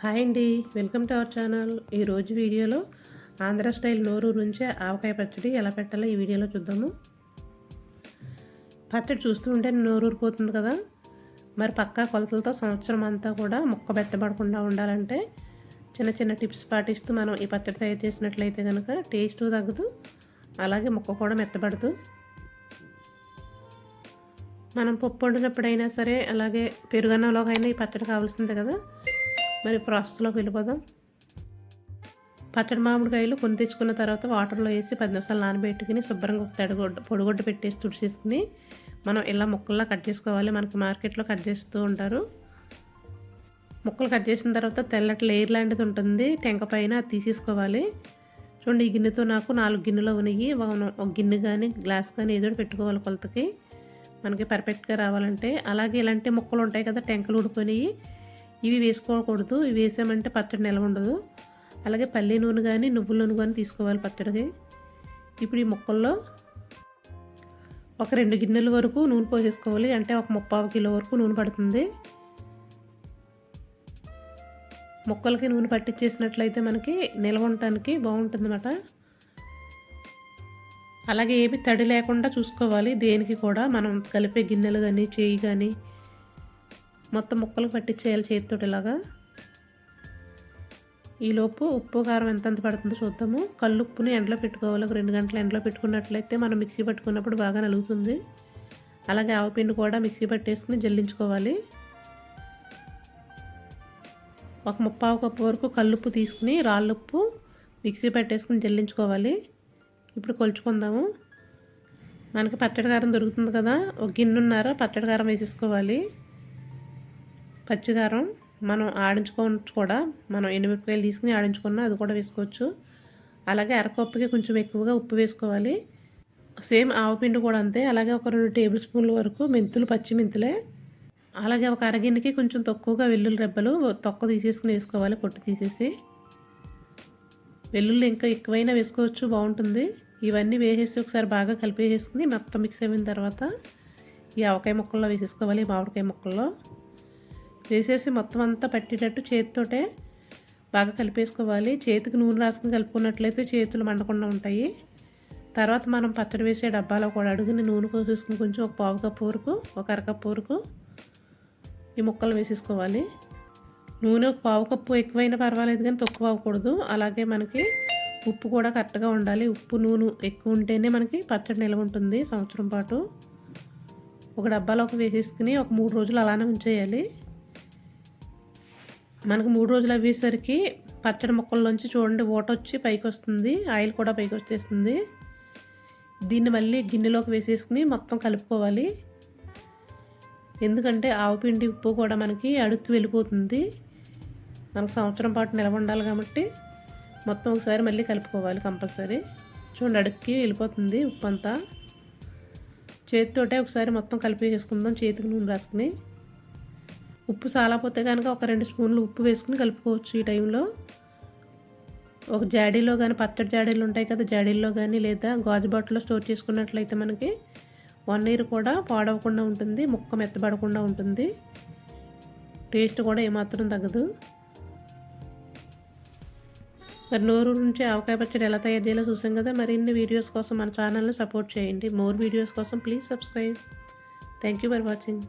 Hi అండి. Welcome to our channel. ఈరోజు వీడియోలో ఆంధ్ర స్టైల్ నోరు నుంచి ఆవకాయ పచ్చడి ఎలా పెట్టాలో ఈ వీడియోలో చూద్దాము. పచ్చడి చూస్తూ ఉంటే నోరు కదా. మరి పక్కా కొలతలతో సంవత్సరం అంతా కూడా మొక్క బెత్తబడకుండా ఉండాలంటే చిన్న చిన్న టిప్స్ పాటిస్తూ మనం ఈ పచ్చడి తయారు చేసినట్లయితే కనుక టేస్ట్ తగ్గదు. అలాగే మొక్క కూడా మెత్తబడదు. మనం పప్పు వండినప్పుడైనా సరే అలాగే పెరుగన్నంలోకైనా ఈ పచ్చడి కావాల్సిందే కదా. మరి ప్రాసెస్లోకి వెళ్ళిపోదాం. పచ్చడి మామిడికాయలు కొని తెచ్చుకున్న తర్వాత వాటర్లో వేసి పది నిమిషాలు నానబెట్టుకుని శుభ్రంగా ఒక తడిగొడ్డ పొడిగొడ్డ పెట్టేసి తుడిచేసుకుని మనం ఇలా ముక్కల్లా కట్ చేసుకోవాలి. మనకి మార్కెట్లో కట్ చేస్తూ ఉంటారు. ముక్కలు కట్ చేసిన తర్వాత తెల్లటి లేయర్ లాంటిది ఉంటుంది. టెంక పైన అది తీసేసుకోవాలి. చూడండి ఈ గిన్నెతో నాకు నాలుగు గిన్నెలు ఉన్నాయి. ఒక గిన్నె కానీ గ్లాస్ కానీ ఏదో పెట్టుకోవాలి కొలతకి. మనకి పర్ఫెక్ట్గా రావాలంటే. అలాగే ఇలాంటి ముక్కలు ఉంటాయి కదా టెంకలు ఊడిపోయినాయి. ఇవి వేసుకోకూడదు. ఇవి వేసామంటే పచ్చడి నిలవ ఉండదు. అలాగే పల్లి నూనె కానీ నువ్వుల నూనె కానీ తీసుకోవాలి పచ్చడికి. ఇప్పుడు ఈ ముక్కల్లో ఒక రెండు గిన్నెల వరకు నూనె పోసేసుకోవాలి. అంటే ఒక ముప్పావు కిలో వరకు నూనె పడుతుంది. ముక్కలకి నూనె పట్టించేసినట్లయితే మనకి నిల్వ ఉండటానికి బాగుంటుందన్నమాట. అలాగే ఏమి తడి లేకుండా చూసుకోవాలి. దేనికి కూడా మనం కలిపే గిన్నెలు కానీ చేయి కానీ మొత్తం ముక్కలు పట్టించేయాలి చేతితో ఇలాగా. ఈలోపు ఉప్పు కారం ఎంతెంత పడుతుందో చూద్దాము. కల్లుప్పుని ఎండలో పెట్టుకోవాలి. ఒక రెండు గంటలు ఎండలో పెట్టుకున్నట్లయితే మనం మిక్సీ పట్టుకున్నప్పుడు బాగా నలుగుతుంది. అలాగే ఆవపిండి కూడా మిక్సీ పట్టేసుకుని జల్లించుకోవాలి. ఒక ముప్పావు కప్పు వరకు కల్లుప్పు తీసుకుని రాళ్ళుప్పు మిక్సీ పట్టేసుకుని జల్లించుకోవాలి. ఇప్పుడు కొలుచుకుందాము. మనకి పచ్చడి కారం దొరుకుతుంది కదా. ఒక గిన్నెన్నర పచ్చడి కారం వేసేసుకోవాలి. పచ్చికారం మనం ఆడించుకోవచ్చు కూడా. మనం ఎండుమిరపకాయలు తీసుకుని ఆడించుకున్నా అది కూడా వేసుకోవచ్చు. అలాగే అరకప్పుకి కొంచెం ఎక్కువగా ఉప్పు వేసుకోవాలి. సేమ్ ఆవపిండి కూడా అంతే. అలాగే ఒక రెండు టేబుల్ స్పూన్ల వరకు మెంతులు పచ్చి మెంతులే. అలాగే ఒక అరగిన్నెకి కొంచెం తక్కువగా వెల్లుల్లి రెబ్బలు తొక్క తీసేసుకుని వేసుకోవాలి పొట్టు తీసేసి. వెల్లుల్లి ఇంకా ఎక్కువైనా వేసుకోవచ్చు బాగుంటుంది. ఇవన్నీ వేసేసి ఒకసారి బాగా కలిపేసేసుకుని మొత్తం మిక్స్ అయిన తర్వాత ఈ ఆవకాయ ముక్కల్లో వేసేసుకోవాలి మామిడికాయ ముక్కల్లో. వేసేసి మొత్తం అంతా పట్టేటట్టు చేతితోటే బాగా కలిపేసుకోవాలి. చేతికి నూనె రాసుకుని కలుపుకున్నట్లయితే చేతులు మండకుండా ఉంటాయి. తర్వాత మనం పచ్చడి వేసే డబ్బాలో కూడా అడుగుని నూనె పోసేసుకుని కొంచెం ఒక పావు కప్పు వరకు ఒక అరకప్పు వరకు ఈ ముక్కలు వేసేసుకోవాలి. నూనె ఒక పావు కప్పు ఎక్కువైనా పర్వాలేదు కానీ తక్కువ అవ్వకూడదు. అలాగే మనకి ఉప్పు కూడా కరెక్ట్గా ఉండాలి. ఉప్పు నూనె ఎక్కువ ఉంటేనే మనకి పచ్చడి నిల్వ ఉంటుంది సంవత్సరం పాటు. ఒక డబ్బాలోకి వేసేసుకుని ఒక మూడు రోజులు అలానే ఉంచేయాలి. మనకు మూడు రోజులు అయ్యేసరికి పచ్చడి ముక్కల్లోంచి చూడండి ఓట వచ్చి పైకి వస్తుంది ఆయిల్ కూడా పైకి వచ్చేస్తుంది. దీన్ని మళ్ళీ గిన్నెలోకి వేసేసుకుని మొత్తం కలుపుకోవాలి. ఎందుకంటే ఆవు పిండి ఉప్పు కూడా మనకి అడుక్కి వెళ్ళిపోతుంది. మనకు సంవత్సరం పాటు నిలవ ఉండాలి కాబట్టి మొత్తం ఒకసారి మళ్ళీ కలుపుకోవాలి కంపల్సరీ. చూడండి అడుక్కి వెళ్ళిపోతుంది ఉప్పు అంతా చేతితోటే ఒకసారి మొత్తం కలిపి వేసుకుందాం చేతికి నూనె రాసుకుని. ఉప్పు సాలపోతే కనుక ఒక రెండు స్పూన్లు ఉప్పు వేసుకుని కలుపుకోవచ్చు ఈ టైంలో. ఒక జాడీలో కానీ పచ్చడి జాడీలు ఉంటాయి కదా జాడీల్లో కానీ లేదా గాజు బాటిల్లో స్టోర్ చేసుకున్నట్లయితే మనకి వన్ ఇయర్ కూడా పాడవకుండా ఉంటుంది ముక్క మెత్తబడకుండా ఉంటుంది. టేస్ట్ కూడా ఏమాత్రం తగ్గదు. మరి నోరు నుంచి ఆవకాయ పచ్చడి ఎలా తయారు చేయాలో చూసాం కదా మరిన్ని వీడియోస్ కోసం మన ఛానల్ని సపోర్ట్ చేయండి. మోర్ వీడియోస్ కోసం please subscribe. Thank you for watching